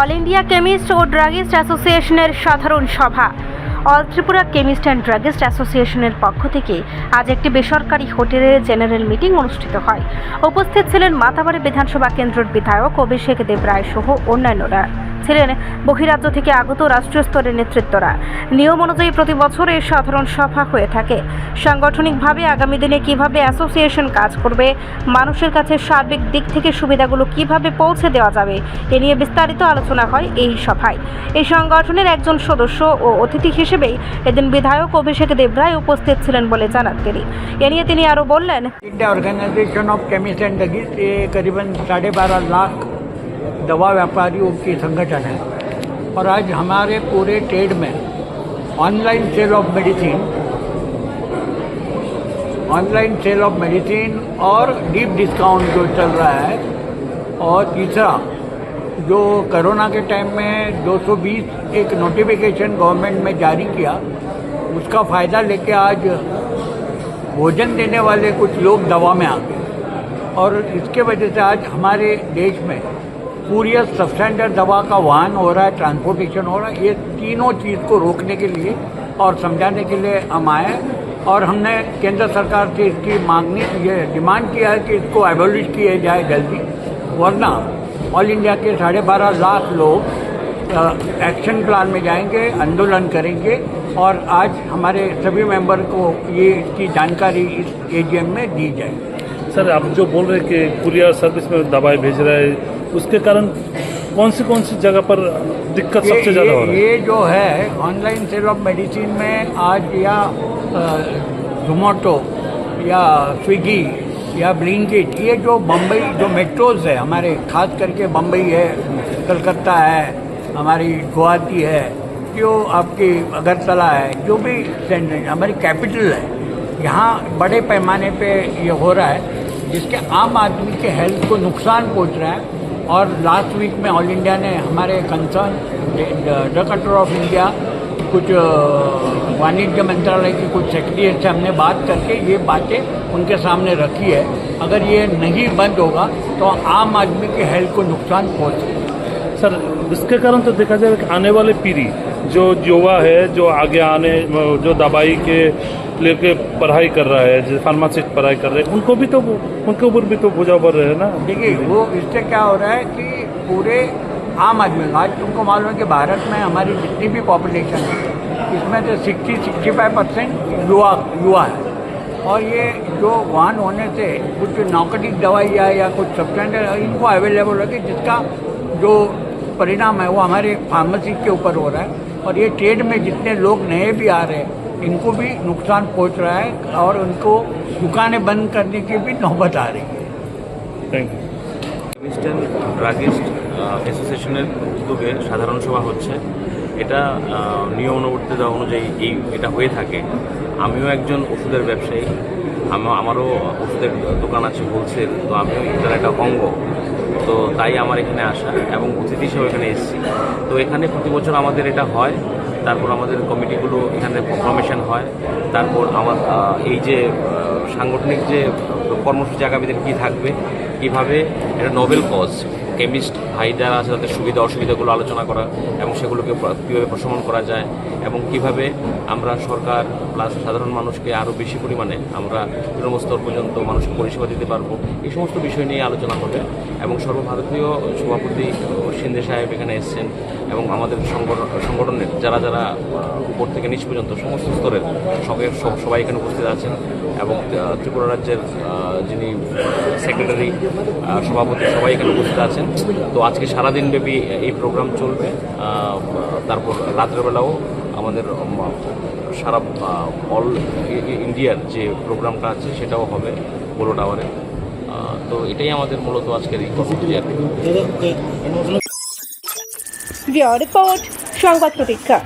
All India chemist ও druggist অ্যাসোসিয়েশনের সাধারণ সভা। All Tripura chemist and druggist অ্যাসোসিয়েশনের পক্ষ থেকে আজ একটি বেসরকারি হোটেলে জেনারেল মিটিং অনুষ্ঠিত হয়। উপস্থিত ছিলেন মাতাবাড়ি বিধানসভা কেন্দ্রের বিধায়ক অভিষেক দেব রায় সহ অন্যান্যরা। ছিলেন বহিরাজ্য থেকে আগত রাষ্ট্রীয় স্তরের নেতৃত্বরা। নিয়ম অনুযায়ী প্রতি বছর এর সাধারণ সভা হয়ে থাকে। সাংগঠনিকভাবে আগামী দিনে কীভাবে অ্যাসোসিয়েশন কাজ করবে, মানুষের কাছে সার্বিক দিক থেকে সুবিধাগুলো কীভাবে পৌঁছে দেওয়া যাবে, এ নিয়ে বিস্তারিত আলোচনা হয় এই সভায়। এই সংগঠনের একজন সদস্য ও অতিথি হিসেবেই এদিন বিধায়ক অভিষেক দেবরায় উপস্থিত ছিলেন বলে জানান তিনি। এ নিয়ে তিনি আরও বললেন India organization of chemist and এ সাড়ে বারো লাখ दवा व्यापारियों की संगठन है। और आज हमारे पूरे ट्रेड में online sale of medicine online sale of medicine और डीप डिस्काउंट जो चल रहा है और तीसरा, जो कोरोना के टाइम में 220 एक नोटिफिकेशन गवर्नमेंट में जारी किया, उसका फ़ायदा लेके आज भोजन देने वाले कुछ लोग दवा में आ गए। और इसके वजह से आज हमारे देश में पूरी सबस्टैंडर्ड दवा का वाहन हो रहा है ट्रांसपोर्टेशन हो रहा है, ये तीनों चीज़ को रोकने के लिए और समझाने के लिए हम आए और हमने केंद्र सरकार से इसकी मांगनी ये डिमांड किया है कि इसको एबोलिश किया जाए जल्दी। वरना ऑल इंडिया के साढ़े बारह लाख लोग एक्शन प्लान में जाएँगे, आंदोलन करेंगे। और आज हमारे सभी मेंबर को ये इसकी जानकारी इस एजीएम में दी जाएगी। सर, आप जो बोल रहे हैं कि कुरियर सर्विस में दवाई भेज रहे हैं उसके कारण कौन सी कौन सी जगह पर दिक्कत सबसे ज़्यादा हो रहा है? ये जो है ऑनलाइन सेल ऑफ़ मेडिसिन में आज या जोमेटो या स्विगी या ब्लिंकिट ये जो बम्बई जो मेट्रोज है हमारे खास करके बम्बई है कलकत्ता है हमारी गुवाहाटी है जो आपकी अगरतला है जो भी हमारी कैपिटल है यहाँ बड़े पैमाने पे ये हो रहा है जिसके आम आदमी के हेल्थ को नुकसान पहुँच रहा है। और लास्ट वीक में ऑल इंडिया ने हमारे concern the control of India कुछ वाणिज्य मंत्रालय की कुछ सेक्रेटरी से हमने बात करके ये बातें उनके सामने रखी है। अगर ये नहीं बंद होगा तो आम आदमी के हेल्थ को नुकसान पहुँच सर, इसके कारण तो देखा जाए कि आने वाले पीढ़ी, जो युवा है, जो आगे आने, जो दवाई के लेके पढ़ाई कर रहा है जो फार्मासिस्ट पढ़ाई कर रहे हैं, उनको भी तो उनके ऊपर भी तो बोझा बढ़ रहे हैं ना? देखिए, वो इससे क्या हो रहा है कि पूरे आम आदमी, आज तुमको मालूम है कि भारत में हमारी जितनी भी पॉपुलेशन है, इसमें से सिक्सटी सिक्सटी फाइव परसेंट युवा युवा है। और ये जो वाहन होने से कुछ नौकरी, दवाइयाँ या कुछ सब्सटेंडर इनको अवेलेबल होगी जिसका जो परिणाम है वो हमारे फार्मेसी के ऊपर हो रहा है और ये ट्रेड में जितने लोग नए भी आ रहे हैं इनको भी नुकसान पहुंच रहा है और उनको दुकानें बंद करने की भी नौबत आ रही है thank you chemist and druggist অ্যাসোসিয়েশনের উদ্যোগে সাধারণ সভা হচ্ছে এটা নিয়ম অনুবর্তিত অনুযায়ী এই, এটা হয়ে থাকে। আমিও একজন ওষুধের ব্যবসায়ী। আমার আমারও ওষুধের দোকান আছে হোলসেল তো আমিও এটার একটা অঙ্গ। তো তাই আমার এখানে আসা এবং অতিথি হিসেবে এখানে এসেছি। তো এখানে প্রতি বছর আমাদের এটা হয়। তারপর আমাদের কমিটিগুলো এখানে ফরমেশন হয়। তারপর আমার এই যে সাংগঠনিক যে কর্মসূচি আগামী কী থাকবে? কীভাবে? এটা নোবেল কজ, কেমিস্ট ভাই যারা আছে তাদের সুবিধা, অসুবিধাগুলো আলোচনা করা এবং সেগুলোকে কীভাবে প্রশমন করা যায় এবং কীভাবে আমরা সরকার প্লাস সাধারণ মানুষকে আরও বেশি পরিমাণে আমরা তৃণমূল পর্যন্ত মানুষকে পরিষেবা দিতে পারব, এই সমস্ত বিষয় নিয়ে আলোচনা হবে এবং সর্বভারতীয় সভাপতি সিন্ধে সাহেব এখানে এসেছেন এবং আমাদের সংগঠন, সংগঠনের যারা যারা উপর থেকে নিচ পর্যন্ত সমস্ত স্তরের সবাই, সব- সবাই এখানে উপস্থিত আছেন এবং ত্রিপুরা রাজ্যের যিনি সেক্রেটারি সভাপতি সবাই এখানে উপস্থিত আছেন তো আজকে সারাদিন ব্যাপী এই প্রোগ্রাম চলবে তারপর রাত্রেবেলাও আমাদের সারা অল ইন্ডিয়ার যে প্রোগ্রামটা আছে সেটাও হবে বোলো টাওয়ারে তো এটাই আমাদের মূলত আজকের এই রিপোর্ট সংবাদ প্রতীক্ষা